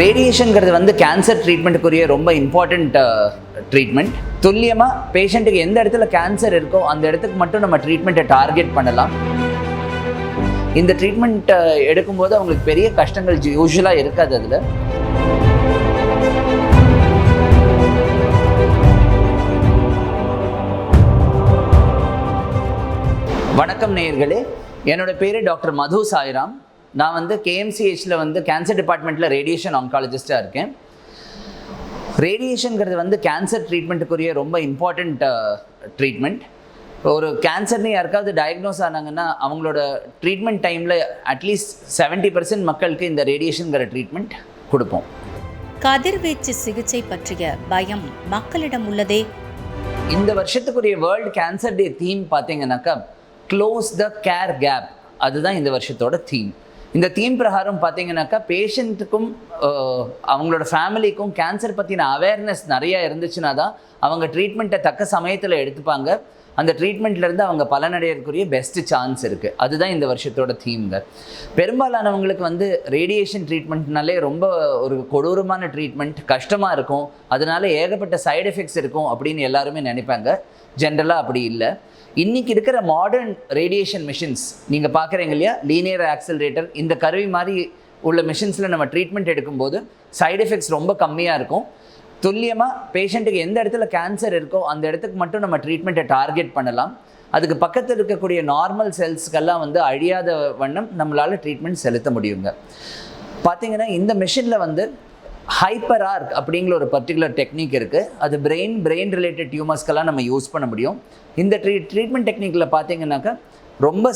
ரேடியேஷனுங்கிறது வந்து கேன்சர் ட்ரீட்மெண்ட்டுக்குரிய ரொம்ப important treatment துல்லியமாக பேஷண்ட்டுக்கு எந்த இடத்துல கேன்சர் இருக்கோ அந்த இடத்துக்கு மட்டும் நம்ம ட்ரீட்மெண்ட்டை டார்கெட் பண்ணலாம். இந்த ட்ரீட்மெண்ட் uh, எடுக்கும்போது அவங்களுக்கு பெரிய கஷ்டங்கள் யூஸ்வலாக இருக்காது அதில். வணக்கம் நேயர்களே. என்னோட பேர் டாக்டர் மது சாய்ராம். நான் வந்து கேஎம்சிஹெச்சில் வந்து கேன்சர் டிபார்ட்மெண்ட்டில் ரேடியேஷன் ஆங்காலஜிஸ்ட்டாக இருக்கேன். ரேடியேஷனுங்கிறது வந்து கேன்சர் ட்ரீட்மெண்ட்டுக்குரிய ரொம்ப இம்பார்ட்டண்ட் ட்ரீட்மெண்ட் ஒரு கேன்சர்னு யாருக்காவது டயக்னோஸ் ஆனாங்கன்னா அவங்களோட ட்ரீட்மெண்ட் டைமில் அட்லீஸ்ட் செவன்ட்டி பர்சன்ட் மக்களுக்கு இந்த ரேடியேஷனுங்கிற ட்ரீட்மெண்ட் கொடுப்போம். கதிர்வீச்சு சிகிச்சை பற்றிய பயம் மக்களிடம் உள்ளதே? இந்த வருஷத்துக்குரிய வேர்ல்டு கேன்சர் டே தீம் பார்த்தீங்கன்னாக்கா க்ளோஸ் த கேர் கேப் அதுதான் இந்த வருஷத்தோட தீம் இந்த தீம் பிரகாரம் பார்த்தீங்கன்னாக்கா பேஷண்ட்டுக்கும் அவங்களோட ஃபேமிலிக்கும் கேன்சர் பற்றின அவேர்னஸ் நிறையா இருந்துச்சுன்னா தான் அவங்க ட்ரீட்மெண்ட்டை தக்க சமயத்தில் எடுத்துப்பாங்க. அந்த ட்ரீட்மெண்ட்லேருந்து அவங்க பலனடையக்கூடிய பெஸ்ட்டு சான்ஸ் இருக்குது அதுதான் இந்த வருஷத்தோட தீம்ங்க பெரும்பாலானவங்களுக்கு வந்து ரேடியேஷன் ட்ரீட்மெண்ட்னாலே ரொம்ப ஒரு கொடூரமான ட்ரீட்மெண்ட் கஷ்டமாக இருக்கும். அதனால ஏகப்பட்ட சைடு எஃபெக்ட்ஸ் இருக்கும் அப்படின்னு எல்லாருமே நினைப்பாங்க. ஜென்ரலாக அப்படி இல்லை. இன்றைக்கி இருக்கிற மாடர்ன் ரேடியேஷன் மிஷின்ஸ் நீங்கள் பார்க்குறீங்க இல்லையா? லீனியர் ஆக்சலரேட்டர் இந்த கருவி மாதிரி உள்ள மிஷின்ஸில் நம்ம ட்ரீட்மெண்ட் எடுக்கும்போது சைடு எஃபெக்ட்ஸ் ரொம்ப கம்மியாக இருக்கும். துல்லியமாக பேஷண்ட்டுக்கு எந்த இடத்துல கேன்சர் இருக்கோ அந்த இடத்துக்கு மட்டும் நம்ம ட்ரீட்மெண்ட்டை டார்கெட் பண்ணலாம். அதுக்கு பக்கத்தில் இருக்கக்கூடிய நார்மல் செல்ஸ்க்கெல்லாம் வந்து அழியாத வண்ணம் நம்மளால் ட்ரீட்மெண்ட் செலுத்த முடியுங்க. பார்த்தீங்கன்னா இந்த மிஷினில் வந்து ஹைப்பர் ஆர்க் அப்படிங்கிற ஒரு பர்டிகுலர் டெக்னிக் இருக்குது அது பிரெயின் பிரெயின் ரிலேட்டட் டியூமர்ஸ்க்கெல்லாம் நம்ம யூஸ் பண்ண முடியும். இந்த ட்ரீ ட்ரீட்மெண்ட் டெக்னிக்கில் பார்த்தீங்கன்னாக்கா ரொம்ப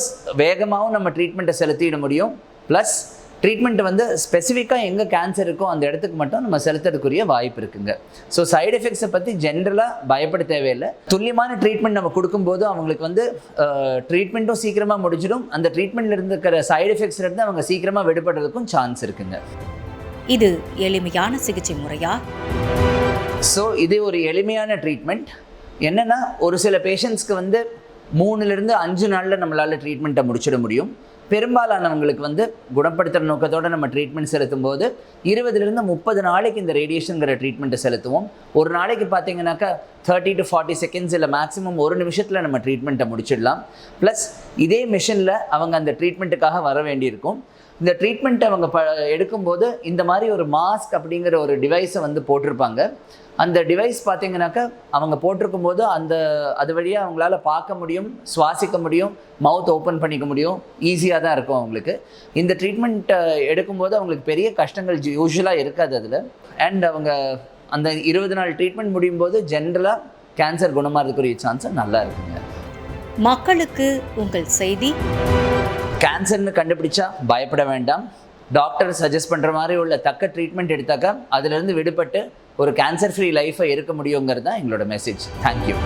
வேகமாகவும் நம்ம ட்ரீட்மெண்ட்டை செலுத்திட முடியும். ப்ளஸ் ட்ரீட்மெண்ட் வந்து ஸ்பெசிஃபிக்காக எங்கே கேன்சர் இருக்கோ அந்த இடத்துக்கு மட்டும் நம்ம செலுத்துறதுக்குரிய வாய்ப்பு இருக்குங்க. ஸோ சைடு எஃபெக்ட்ஸை பற்றி ஜென்ரலாக பயப்பட தேவையில்லை. துல்லியமான ட்ரீட்மெண்ட் நம்ம கொடுக்கும்போது அவங்களுக்கு வந்து ட்ரீட்மெண்ட்டும் சீக்கிரமாக முடிஞ்சிடும். அந்த ட்ரீட்மெண்ட்டில் இருக்கிற சைடு எஃபெக்ட்ஸ்லேருந்து அவங்க சீக்கிரமாக விடுபடுறதுக்கும் சான்ஸ் இருக்குங்க. இது எளிமையான சிகிச்சை முறையா? ஸோ இது ஒரு எளிமையான ட்ரீட்மெண்ட் என்னென்னா ஒரு சில பேஷண்ட்ஸ்க்கு வந்து மூணுலேருந்து அஞ்சு நாளில் நம்மளால் ட்ரீட்மெண்ட்டை முடிச்சிட முடியும். பெரும்பாலானவங்களுக்கு வந்து குணப்படுத்துகிற நோக்கத்தோடு நம்ம ட்ரீட்மெண்ட் செலுத்தும் போது இருபதுலேருந்து முப்பது நாளைக்கு இந்த ரேடியேஷனுங்கிற ட்ரீட்மெண்ட்டை செலுத்துவோம். ஒரு நாளைக்கு பார்த்தீங்கன்னாக்கா தேர்ட்டி டு ஃபார்ட்டி செகண்ட்ஸ் இல்லை மேக்ஸிமம் ஒரு நிமிஷத்தில் நம்ம ட்ரீட்மெண்ட்டை முடிச்சிடலாம். ப்ளஸ் இதே மிஷினில் அவங்க அந்த ட்ரீட்மெண்ட்டுக்காக வர வேண்டியிருக்கும். இந்த ட்ரீட்மெண்ட் அவங்க ப எடுக்கும்போது இந்த மாதிரி ஒரு மாஸ்க் அப்படிங்கிற ஒரு டிவைஸை வந்து போட்டிருப்பாங்க. அந்த டிவைஸ் பார்த்தீங்கன்னாக்கா அவங்க போட்டிருக்கும் போது அந்த அது வழியாக அவங்களால பார்க்க முடியும் சுவாசிக்க முடியும் மவுத் ஓப்பன் பண்ணிக்க முடியும் ஈஸியாக தான் இருக்கும் அவங்களுக்கு. இந்த ட்ரீட்மெண்ட்டை எடுக்கும்போது அவங்களுக்கு பெரிய கஷ்டங்கள் யூஸ்வலாக இருக்காது அதில். அண்ட் அவங்க அந்த இருபது நாள் ட்ரீட்மெண்ட் முடியும் போது ஜென்ரலாக கேன்சர் குணமாகிறதுக்குரிய சான்ஸ் நல்லா இருக்குங்க. மக்களுக்கு உங்கள் செய்தி. கேன்சர்னு கண்டுபிடிச்சா பயப்பட வேண்டாம். டாக்டர் சஜஸ்ட் பண்ணுற மாதிரி உள்ள தக்க ட்ரீட்மெண்ட் எடுத்தாக்கா அதுலேருந்து விடுபட்டு ஒரு கேன்சர் ஃப்ரீ லைஃப்பை இருக்க முடியுங்கிறது தான் எங்களோட மெசேஜ் தேங்க்யூ